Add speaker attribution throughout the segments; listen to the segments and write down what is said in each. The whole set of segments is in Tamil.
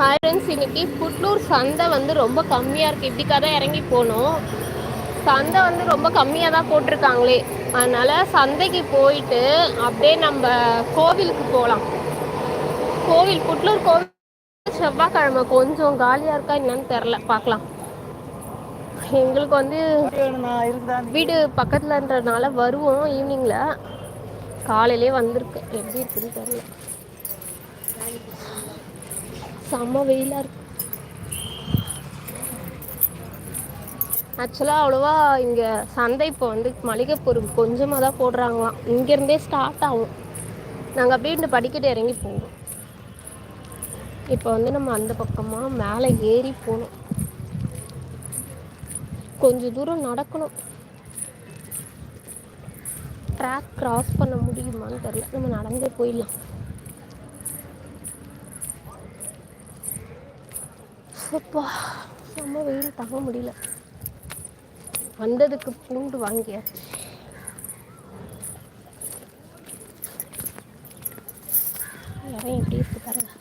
Speaker 1: ஹாய் ஃப்ரெண்ட்ஸ் இன்னைக்கு புட்லூர் சந்தை வந்து ரொம்ப கம்மியாக இருக்குது இப்படிக்காக தான் இறங்கி போகணும் சந்தை வந்து ரொம்ப கம்மியாக தான் போட்டிருக்காங்களே. அதனால் சந்தைக்கு போயிட்டு அப்படியே நம்ம கோவிலுக்கு போகலாம். கோவில் புட்லூர் கோவில் செவ்வாய்க்கிழமை கொஞ்சம் காலியாக இருக்கா என்னன்னு தெரில பார்க்கலாம். எங்களுக்கு வந்து வீடு பக்கத்துலன்றதுனால வருவோம் ஈவினிங்கில் காலையிலே வந்திருக்கு. எப்படி இருக்குன்னு தெரில செம்ம வெயிலாக இருக்கு. ஆக்சுவலாக அவ்வளோவா இங்கே சந்தை இப்போ வந்து மளிகை பொருள் கொஞ்சமாக தான் போடுறாங்களாம். இங்கேருந்தே ஸ்டார்ட் ஆகும். நாங்கள் அப்படியே இந்த படிக்கட்டு இறங்கி போவோம். இப்போ வந்து நம்ம அந்த பக்கமாக மேலே ஏறி போகணும். கொஞ்சம் தூரம் நடக்கணும். ட்ராக் கிராஸ் பண்ண முடியுமான்னு தெரியல. நம்ம நடந்தே போயிடலாம். அப்பா நம்ம வெயில் தங்க முடியல. வந்ததுக்கு பூண்டு வாங்கியாச்சு. இடம் எப்படி இருக்கு பாருங்க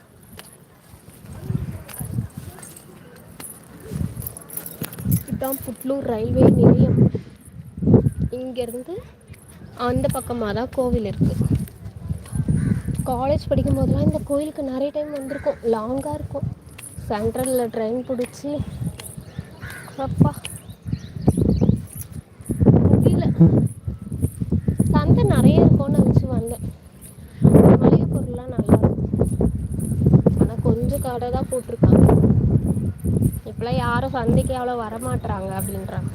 Speaker 1: இதுதான் புட்லூர் ரயில்வே நிலையம். இங்கேருந்து அந்த பக்கமாக தான் கோவில் இருக்குது காலேஜ் படிக்கும் போதெல்லாம் இந்த கோயிலுக்கு நிறைய டைம் வந்திருக்கோம். லாங்காக இருக்கும். சென்ட்ரலில் ட்ரெயின் பிடிச்சி. அப்பா. முடியல. சந்தை நிறைய இருக்கும்னு நினச்சி வந்தேன். மளிகை பொருள்லாம் நல்லா இருக்கும். ஆனால் கொஞ்சம் கடை தான் போட்டிருக்காங்க. இப்போலாம் யாரும் சந்தைக்கு அவ்வளோ வரமாட்டுறாங்க அப்படின்றாங்க.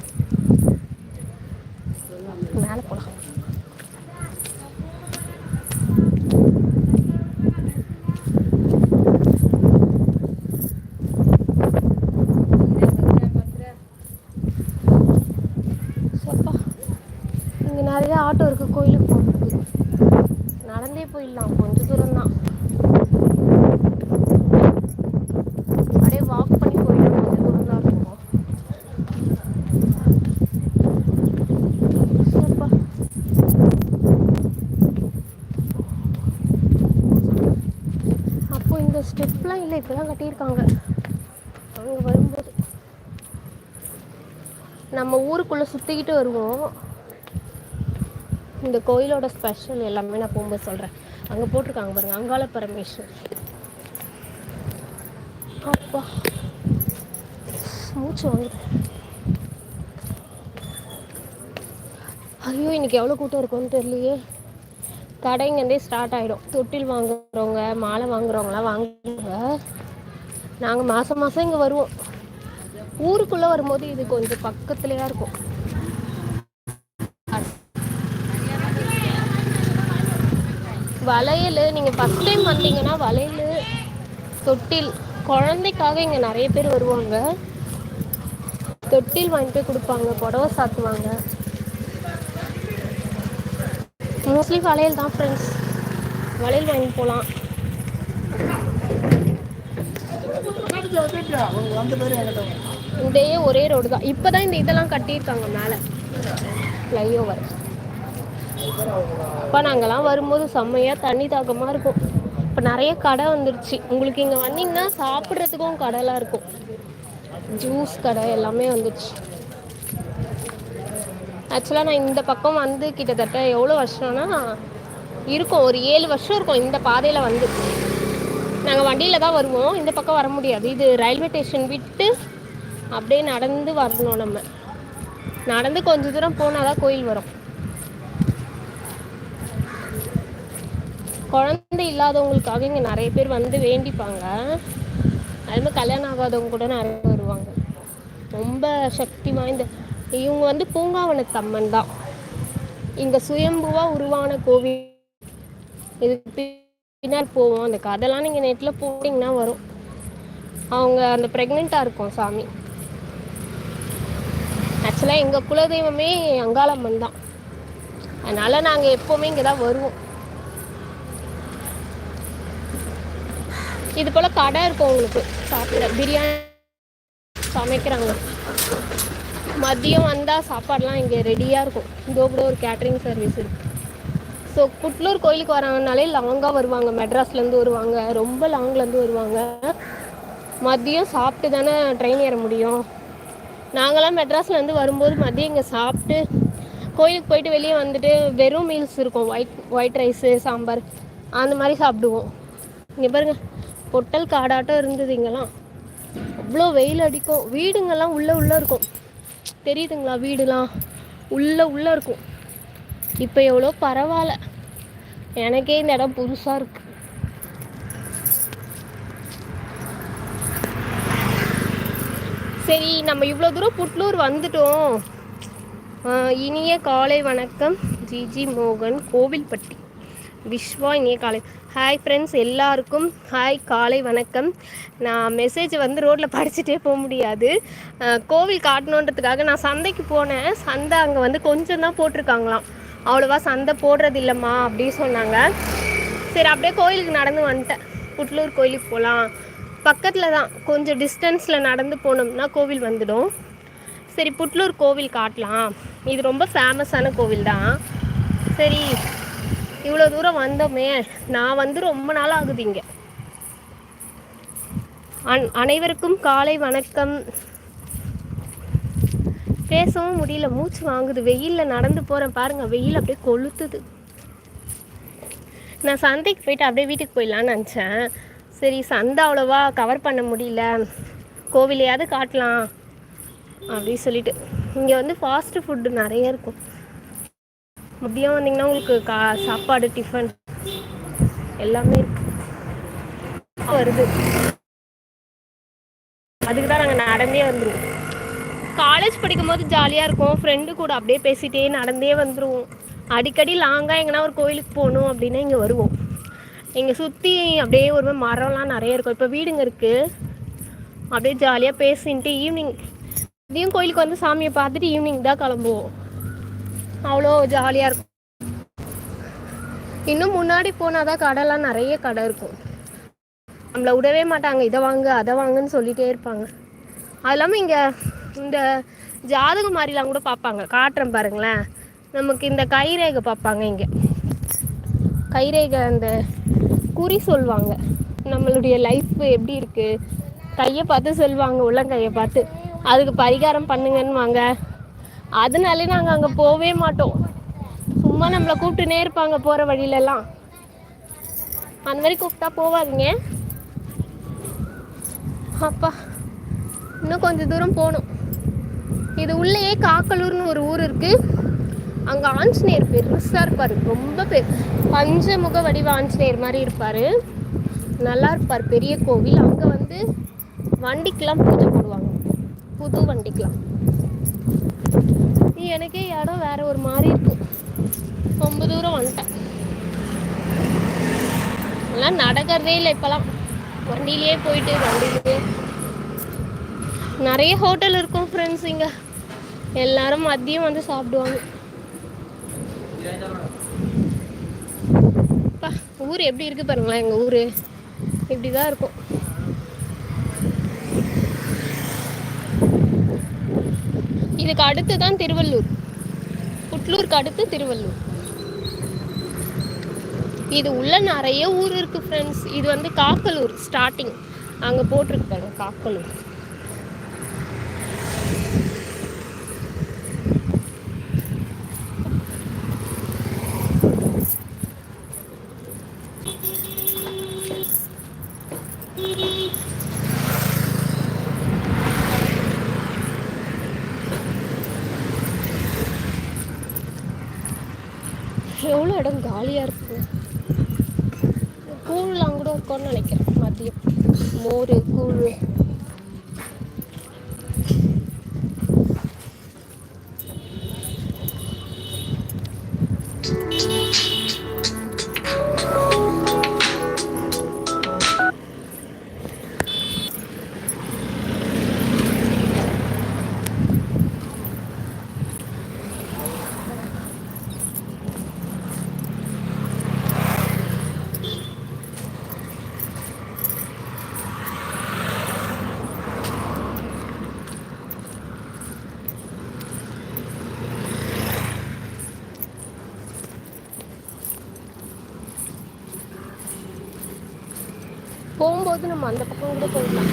Speaker 1: மேலே போகலாம் சப்பா இங்கே நிறைய ஆட்டோ இருக்குது கோயிலுக்கு போகிறதுக்கு நடந்தே போயிடலாம் கொஞ்சம் தூரம் தான் அப்படியே வாக் பண்ணி போயிடலாம் கொஞ்சம் தூரம் தான் இருக்கும். சூப்பா அப்போ இந்த ஸ்டெப்லாம் இல்லை இப்போதான் கட்டியிருக்காங்க. அங்கே வரும்போது. நம்ம ஊருக்குள்ளே சுற்றிக்கிட்டு வருவோம். இந்த கோயிலோட ஸ்பெஷல் எல்லாமே நான் போகும்போது சொல்கிறேன் அங்கே போட்டிருக்காங்க பாருங்க அங்காள பரமேஸ்வர். அப்பா. மூச்சு வாங்குது. ஐயோ இன்னைக்கு எவ்வளோ கூட்டம் இருக்கும்னு தெரியலையே. கடை இங்கேருந்தே ஸ்டார்ட் ஆகிடும் தொட்டில் வாங்குறவங்க மாலை வாங்குறவங்களாம் வாங்குவாங்க. நாங்கள் மாதம் மாதம் இங்கே வருவோம். ஊருக்குள்ளே வரும்போது இது கொஞ்சம் பக்கத்துலேயா இருக்கும். வளையல் நீங்கள் ஃபஸ்ட் டைம் வந்தீங்கன்னா வளையல் தொட்டில் குழந்தைக்காக இங்கே நிறைய பேர் வருவாங்க. தொட்டில் வாங்கிட்டு போய் கொடுப்பாங்க புடவை சாத்துவாங்க. மோஸ்ட்லி வளையல் தான் ஃப்ரெண்ட்ஸ் வளையல் வாங்கி போகலாம் இதையே ஒரே ரோடு தான். இப்போ தான் இந்த இதெல்லாம் கட்டியிருக்காங்க மேலே. ஃப்ளைஓவர் இப்போ நாங்கள்லாம் வரும்போது செம்மையாக தண்ணி தாக்கமாக இருக்கும். இப்போ நிறைய கடை வந்துருச்சு. உங்களுக்கு இங்கே வந்தீங்கன்னா சாப்பிட்றதுக்கும் கடைலாம் இருக்கும். ஜூஸ் கடை எல்லாமே வந்துருச்சு. ஆக்சுவலாக நான் இந்த பக்கம் வந்து கிட்டத்தட்ட எவ்வளோ வருஷம்னா இருக்கும். ஒரு ஏழு வருஷம் இருக்கும் இந்த பாதையில் வந்து. நாங்கள் வண்டியில் தான் வருவோம். இந்த பக்கம் வர முடியாது. இது ரயில்வே ஸ்டேஷன் விட்டு அப்படியே நடந்து வரணும் நம்ம. நடந்து கொஞ்சம் தூரம் போனால் தான் கோயில் வரும். குழந்தை இல்லாதவங்களுக்காக இங்கே நிறைய பேர் வந்து வேண்டிப்பாங்க. அதுமாதிரி கல்யாணம் ஆகாதவங்க கூட நிறைய வருவாங்க. ரொம்ப சக்தி வாய்ந்த இவங்க வந்து பூங்காவனத்தம்மன் தான். இங்கே சுயம்புவாக உருவான கோவில். இது பின்னால் போவோம். அந்த கதைலாம் நீங்கள் நெட்டில் போட்டிங்கன்னா வரும். அவங்க அந்த ப்ரெக்னெண்ட்டாக இருக்கும் சாமி. ஆக்சுவலாக எங்கள் குலதெய்வமே அங்காளம்மன் தான். அதனால் நாங்கள் எப்போவுமே இங்கே தான் வருவோம். இது போல் கடை இருக்கும் உங்களுக்கு. சாப்பிட பிரியாணி சமைக்கிறாங்க. மதியம் வந்தால் சாப்பாடெலாம் இங்கே ரெடியாக இருக்கும். இதோ கூட ஒரு கேட்ரிங் சர்வீஸ் இருக்குது ஸோ குட்லூர் கோயிலுக்கு வராங்கனாலே லாங்காக வருவாங்க. மெட்ராஸ்லேருந்து வருவாங்க. ரொம்ப லாங்லேருந்து வருவாங்க. மதியம் சாப்பிட்டு தானே ட்ரெயின் ஏற முடியும். நாங்களாம் மெட்ராஸ்லேருந்து வரும்போது மதியம் இங்கே சாப்பிட்டு கோயிலுக்கு போயிட்டு வெளியே வந்துட்டு வெறும் மீல்ஸ் இருக்கும். ஒயிட் ஒயிட் ரைஸு சாம்பார் அந்த மாதிரி சாப்பிடுவோம். இங்கே பாருங்கள் பொட்டல் காடாட்டம் இருந்தது இங்கெல்லாம். அவ்வளோ வெயில் அடிக்கும். வீடுங்கெல்லாம் உள்ளே உள்ளே இருக்கும். தெரியுதுங்களா வீடுலாம்? உள்ளே உள்ளே இருக்கும். இப்போ எவ்வளோ பரவாயில்ல. எனக்கே இந்த இடம் புதுசாக இருக்கு. சரி நம்ம இவ்வளோ தூரம் புட்லூர் வந்துட்டோம். இனிய காலை வணக்கம். ஜிஜி மோகன் கோவில்பட்டி. விஸ்வா இனிய காலை. ஹாய் ஃப்ரெண்ட்ஸ் எல்லாருக்கும் ஹாய் காலை வணக்கம். நான் மெசேஜ் வந்து ரோட்டில் படிச்சுட்டே போக முடியாது. கோவில் காட்டணுன்றதுக்காக நான் சந்தைக்கு போனேன். சந்தை அங்கே வந்து கொஞ்சம் தான் போட்டிருக்காங்களாம். அவ்வளோவா சந்தை போடுறது இல்லைம்மா அப்படின்னு சொன்னாங்க. சரி அப்படியே கோயிலுக்கு நடந்து வந்துட்டேன். புட்லூர் கோயிலுக்கு போகலாம். பக்கத்தில் தான் கொஞ்சம் டிஸ்டன்ஸில் நடந்து போனோம்னா கோவில் வந்துடும். சரி புட்லூர் கோவில் காட்டலாம். இது ரொம்ப ஃபேமஸான கோவில் தான். சரி இவ்வளோ தூரம் வந்தோமே நான் வந்து ரொம்ப நாள் ஆகுது இங்கே. அன் அனைவருக்கும் காலை வணக்கம். பேசவும் முடியல மூச்சு வாங்குது. வெயிலில் நடந்து போகிறேன் பாருங்கள் வெயில் அப்படியே கொளுத்துது. நான் சந்தைக்கு போயிட்டு அப்படியே வீட்டுக்கு போயிடலான்னு நினச்சேன். சரி சந்தை அவ்வளோவா கவர் பண்ண முடியல. கோவிலையாவது காட்டலாம் அப்படின்னு சொல்லிட்டு. இங்கே வந்து ஃபாஸ்ட்டு ஃபுட்டு நிறைய இருக்கும். மதியம் வந்தீங்கன்னா உங்களுக்கு கா சாப்பாடு டிஃபன் எல்லாமே இருக்கு. வருது. அதுக்கு தான் நாங்கள் நடந்தே வந்துடுவோம் காலேஜ் படிக்கும்போது ஜாலியாக இருக்கும் ஃப்ரெண்டு கூட அப்படியே பேசிகிட்டே நடந்தே வந்துடுவோம் அடிக்கடி லாங்காக எங்கன்னா ஒரு கோயிலுக்கு போகணும் அப்படின்னா இங்கே வருவோம். இங்கே சுற்றி அப்படியே ஒரு மரம்லாம் நிறைய இருக்கும். இப்போ வீடுங்க இருக்குது அப்படியே ஜாலியாக பேசின்ட்டு ஈவினிங் இதையும் கோயிலுக்கு வந்து சாமியை பார்த்துட்டு ஈவினிங் தான் கிளம்புவோம். அவ்வளோ ஜாலியாக இருக்கும். இன்னும் முன்னாடி போனால் தான் கடைலாம் நிறைய கடை இருக்கும். நம்மளை விடவே மாட்டாங்க. இதை வாங்க அதை வாங்குன்னு சொல்லிகிட்டே இருப்பாங்க. அது இல்லாமல் இங்கே இந்த ஜாதகம் மாதிரிலாம் கூட பார்ப்பாங்க. காட்டுறேன் பாருங்களேன். நமக்கு இந்த கைரேகை பார்ப்பாங்க இங்கே. கைரேகை அந்த குறி சொல்லுவாங்க. நம்மளுடைய லைஃப் எப்படி இருக்குது கையை பார்த்து சொல்லுவாங்க உள்ளங்கையை பார்த்து. அதுக்கு பரிகாரம் பண்ணுங்கன்னு வாங்க. அதனாலே நாங்கள் அங்கே போகவே மாட்டோம். சும்மா நம்மளை கூப்பிட்டுனே இருப்பாங்க போகிற வழியிலலாம். அந்த மாதிரி கூப்பிட்டா போவாதீங்க. அப்பா இன்னும் கொஞ்சம் தூரம் போகணும். இது உள்ளேயே காக்கலூர்னு ஒரு ஊர் இருக்குது அங்கே ஆஞ்சநேயர் பெருசாக இருப்பார். ரொம்ப பெ பஞ்சமுக வடிவ ஆஞ்சநேயர் மாதிரி இருப்பார். நல்லா இருப்பார். பெரிய கோவில். அங்கே வந்து வண்டிக்கெலாம் பூஜை போடுவாங்க. புது வண்டிக்கெலாம் எனக்கே இடம் வேற ஒரு மாதிரி இருக்கும் ரொம்ப தூரம் வந்துட்டேன். எல்லாம் நடக்கிறதே இல்லை இப்போலாம் வண்டியிலேயே போயிட்டு வண்டியிலேயே. நிறைய ஹோட்டல் இருக்கும் ஃப்ரெண்ட்ஸ் இங்கே. எல்லாரும் மதியம் வந்து சாப்பிடுவாங்க. ஊர் எப்படி இருக்கு பாருங்களேன் எங்கள் ஊர். இப்படி தான் இருக்கும். இதுக்கு அடுத்து தான் திருவள்ளூர். புட்லூருக்கு அடுத்து திருவள்ளூர். இது உள்ள நிறைய ஊர் இருக்கு ஃப்ரெண்ட்ஸ் இது வந்து காக்கலூர் ஸ்டார்டிங் அங்கே போட்டிருக்கு பாருங்க காக்கலூர். எவ்வளோ இடம் காலியாக இருக்கும் கூழ்லாம் கூட இருக்கும்னு நினைக்கிறேன். மதியம். மோர் கூழ். போகும்போது நம்ம அந்த பக்கம் கூட போயிடலாம்.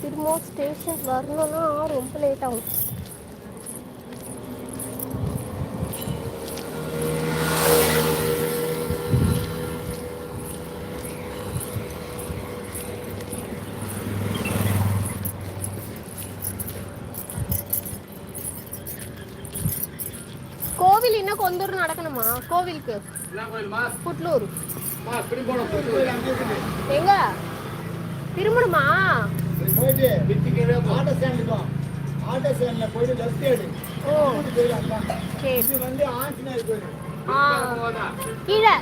Speaker 1: திரும்பவும் ஸ்டேஷன் வரணும்னா ரொம்ப லேட் ஆகும். கோவில் இன்னும் கொந்தூர் நட நடக்கணுமா கோவிலுக்கு. புட்லூர். எங்க? திரும்பணுமா
Speaker 2: போயிட்டு
Speaker 1: கீழே.